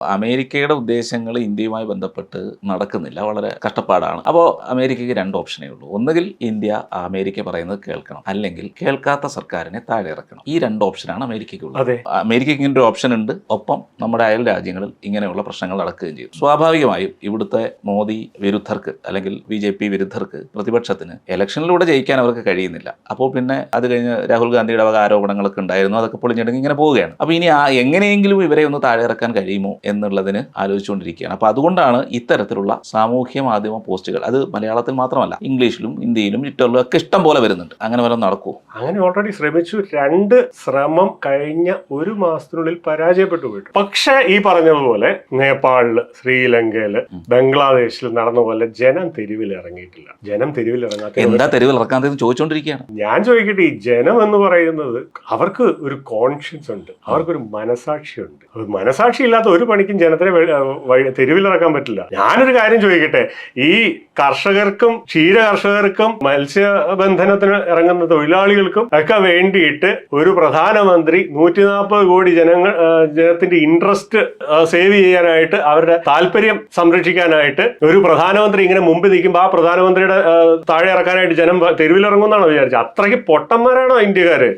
അമേരിക്കയുടെ ഉദ്ദേശങ്ങൾ ഇന്ത്യയുമായി ബന്ധപ്പെട്ട് നടക്കുന്നില്ല. വളരെ കഷ്ടപ്പാടാണ്. അപ്പോൾ അമേരിക്കയ്ക്ക് രണ്ട് ഓപ്ഷനേ ഉള്ളൂ. ഒന്നുകിൽ ഇന്ത്യ അമേരിക്ക പറയുന്നത് കേൾക്കണം. അല്ലെങ്കിൽ കേൾക്കാത്ത സർക്കാരിനെ താഴെ ഇറക്കണം ഈ രണ്ട് ഓപ്ഷനാണ് അമേരിക്കയ്ക്കുള്ളത്. ഉള്ളത് അമേരിക്കയ്ക്ക് ഇങ്ങനെ ഒരു ഓപ്ഷൻ ഉണ്ട് ഒപ്പം നമ്മുടെ അയൽ രാജ്യങ്ങളിൽ ഇങ്ങനെയുള്ള പ്രശ്നങ്ങൾ നടക്കുകയും ചെയ്യും. സ്വാഭാവികമായും ഇവിടുത്തെ മോദി വിരുദ്ധർക്ക് അല്ലെങ്കിൽ ബി ജെ പി വിരുദ്ധർക്ക് പ്രതിപക്ഷത്തിന് ഇലക്ഷനിലൂടെ ജയിക്കാൻ അവർക്ക് കഴിയുന്നില്ല. അപ്പോൾ പിന്നെ അത് കഴിഞ്ഞ് രാഹുൽ ഗാന്ധിയുടെ വക ആരോപണങ്ങളൊക്കെ ഉണ്ടായിരുന്നു. അതൊക്കെ പൊളിഞ്ഞിടങ്ങി ഇങ്ങനെ പോവുകയാണ്. അപ്പോൾ ഇനി ആ എങ്ങനെയെങ്കിലും ഇവരെ ഒന്ന് താഴെ ഇറക്കാൻ കഴിയുമോ എന്നുള്ളതിന് ആലോചിച്ചുകൊണ്ടിരിക്കുകയാണ്. അപ്പോൾ അതുകൊണ്ടാണ് ഇത്തരത്തിലുള്ള സാമൂഹ്യ മാധ്യമ പോസ്റ്റുകൾ. അത് മലയാളത്തിൽ മാത്രമല്ല ഇംഗ്ലീഷിലും ഹിന്ദിയിലും ട്വിറ്ററിലും ഒക്കെ ഇഷ്ടം പോലെ വരുന്നുണ്ട്. അങ്ങനെ വല്ലതും നടക്കൂ അങ്ങനെ ഓൾറെഡി ശ്രമിച്ചു. രണ്ട് ശ്രമം കഴിഞ്ഞ ഒരു മാസത്തിനുള്ളിൽ പരാജയപ്പെട്ടു പോയിട്ടു. പക്ഷേ ഈ പറഞ്ഞതുപോലെ നേപ്പാളിൽ ശ്രീലങ്കയിൽ ബംഗ്ലാദേശിൽ നടന്ന പോലെ ജനം തെരുവിൽ ഇറങ്ങിയിട്ടില്ല. ജനം തെരുവിൽ ഇറങ്ങാത്ത എന്താ തെരുവിൽ ഇറക്കാത്തതെന്ന് ചോദിച്ചുകൊണ്ടിരിക്കുകയാണ്. ഞാൻ ചോദിക്കട്ടെ ഈ ജനം എന്ന് പറയുന്നത് അവർക്ക് ഒരു കോൺഷ്യൻസ് ഉണ്ട്. അവർക്കൊരു മനസാക്ഷിയുണ്ട്. മനസാക്ഷി ഇല്ലാത്ത ഒരു പണിക്കും ജനത്തിനെ തെരുവിലിറക്കാൻ പറ്റില്ല. ഞാനൊരു കാര്യം ചോദിക്കട്ടെ? ഈ കർഷകർക്കും ക്ഷീര കർഷകർക്കും മത്സ്യബന്ധനത്തിന് ഇറങ്ങുന്ന തൊഴിലാളികൾക്കും ഒക്കെ വേണ്ടിയിട്ട് ഒരു പ്രധാനമന്ത്രി നൂറ്റി നാൽപ്പത് കോടി ജനങ്ങൾ ജനത്തിന്റെ ഇൻട്രസ്റ്റ് സേവ് ചെയ്യാനായിട്ട് അവരുടെ താല്പര്യം സംരക്ഷിക്കാനായിട്ട് ഒരു പ്രധാനമന്ത്രി ഇങ്ങനെ മുമ്പിൽ നിൽക്കുമ്പോൾ ആ പ്രധാനമന്ത്രിയുടെ താഴെ ഇറക്കാനായിട്ട് ജനം തെരുവിലിറങ്ങുമെന്നാണ് വിചാരിച്ചത്? അത്രയ്ക്ക് പൊട്ടന്മാരാണോ ഇന്ത്യക്കാര്?